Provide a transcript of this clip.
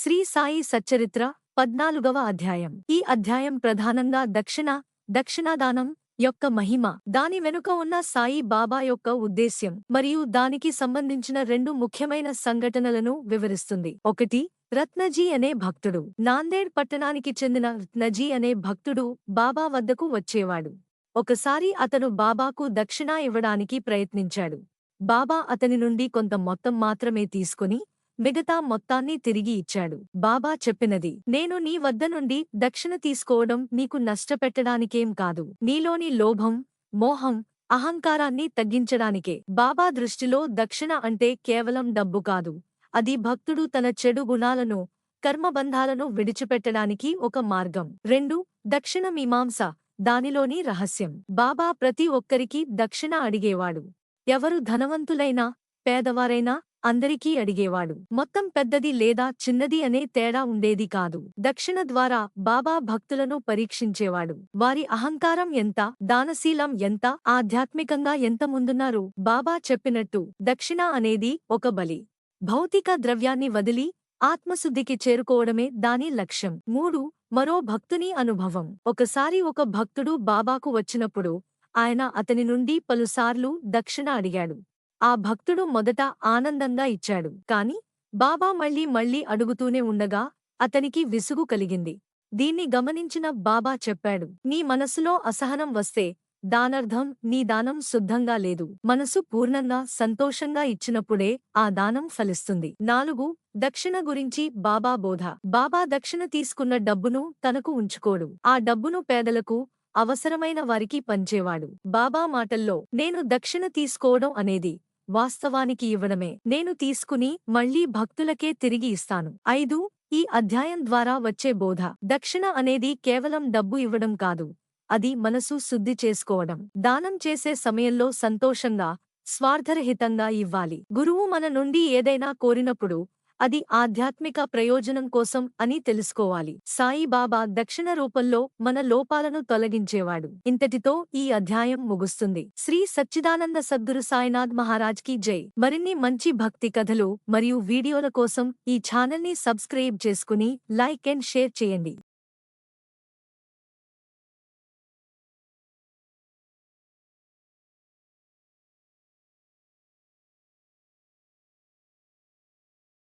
శ్రీ సాయి సచ్చరిత్ర పద్నాలుగవ అధ్యాయం. ఈ అధ్యాయం ప్రధానంగా దక్షిణ దక్షిణాదానం యొక్క మహిమ దాని వెనుక ఉన్న సాయి బాబా యొక్క ఉద్దేశ్యం మరియు దానికి సంబంధించిన రెండు ముఖ్యమైన సంఘటనలను వివరిస్తుంది. ఒకటి రత్నజీ అనే భక్తుడు. నాందేడ్ పట్టణానికి చెందిన రత్నజీ అనే భక్తుడు బాబా వద్దకు వచ్చేవాడు. ఒకసారి అతను బాబాకు దక్షిణ ఇవ్వడానికి ప్రయత్నించాడు. బాబా అతని నుండి కొంత మొత్తం మాత్రమే తీసుకుని మిగతా మొత్తాన్ని తిరిగి ఇచ్చాడు. బాబా చెప్పినది నేను నీ వద్ద నుండి దక్షిణ తీసుకోవడం నీకు నష్టపెట్టడానికేం కాదు. నీలోని లోభం మోహం అహంకారాన్ని తగ్గించడానికే. బాబా దృష్టిలో దక్షిణ అంటే కేవలం డబ్బు కాదు. అది భక్తుడు తన చెడు గుణాలను కర్మబంధాలను విడిచిపెట్టడానికి ఒక మార్గం. రెండు దక్షిణ మీమాంస దానిలోని రహస్యం. బాబా ప్రతి ఒక్కరికి దక్షిణ అడిగేవాడు. ఎవరు ధనవంతులైనా పేదవారైనా అందరికీ అడిగేవాడు. మొత్తం పెద్దది లేదా చిన్నది అనే తేడా ఉండేది కాదు. దక్షిణ ద్వారా బాబా భక్తులను పరీక్షించేవాడు. వారి అహంకారం ఎంత దానశీలం ఎంత ఆధ్యాత్మికంగా ఎంత ముందున్నారు? బాబా చెప్పినట్టు దక్షిణ అనేది ఒక బలి. భౌతిక ద్రవ్యాన్ని వదిలి ఆత్మశుద్ధికి చేరుకోవడమే దాని లక్ష్యం. మూడు మరో భక్తుని అనుభవం. ఒకసారి ఒక భక్తుడు బాబాకు వచ్చినప్పుడు ఆయన అతని నుండి పలుసార్లు దక్షిణ అడిగాడు. ఆ భక్తుడు మొదట ఆనందంగా ఇచ్చాడు. కాని బాబా మళ్ళీ మళ్ళీ అడుగుతూనే ఉండగా అతనికి విసుగు కలిగింది. దీన్ని గమనించిన బాబా చెప్పాడు నీ మనసులో అసహనం వస్తే దానర్థం నీ దానం శుద్ధంగా లేదు. మనసు పూర్ణంగా సంతోషంగా ఇచ్చినప్పుడే ఆ దానం ఫలిస్తుంది. నాలుగు దక్షిణ గురించి బాబా బోధ. బాబా దక్షిణ తీసుకున్న డబ్బును తనకు ఉంచుకోడు. ఆ డబ్బును పేదలకు అవసరమైన వారికి పంచేవాడు. బాబా మాటల్లో నేను దక్షిణ తీసుకోవడం అనేది వాస్తవానికి ఇవ్వడమే. నేను తీసుకుని మళ్ళీ భక్తులకే తిరిగి ఇస్తాను. ఐదు ఈ అధ్యాయం ద్వారా వచ్చే బోధ. దక్షిణ అనేది కేవలం డబ్బు ఇవ్వడం కాదు. అది మనసు శుద్ధి చేసుకోవడం. దానం చేసే సమయంలో సంతోషంగా స్వార్థరహితంగా ఇవ్వాలి. గురువు మన నుండి ఏదైనా కోరినప్పుడు అది ఆధ్యాత్మిక ప్రయోజనం కోసం అని తెలుసుకోవాలి. సాయిబాబా దక్షిణ రూపంలో మన లోపాలను తొలగించేవాడు. ఇంతటితో ఈ అధ్యాయం ముగుస్తుంది. శ్రీ సచ్చిదానంద సద్గురు సాయినాథ్ మహారాజ్కి జై. మరిన్ని మంచి భక్తి కథలు మరియు వీడియోల కోసం ఈ ఛానల్ని సబ్స్క్రైబ్ చేసుకుని లైక్ అండ్ షేర్ చేయండి.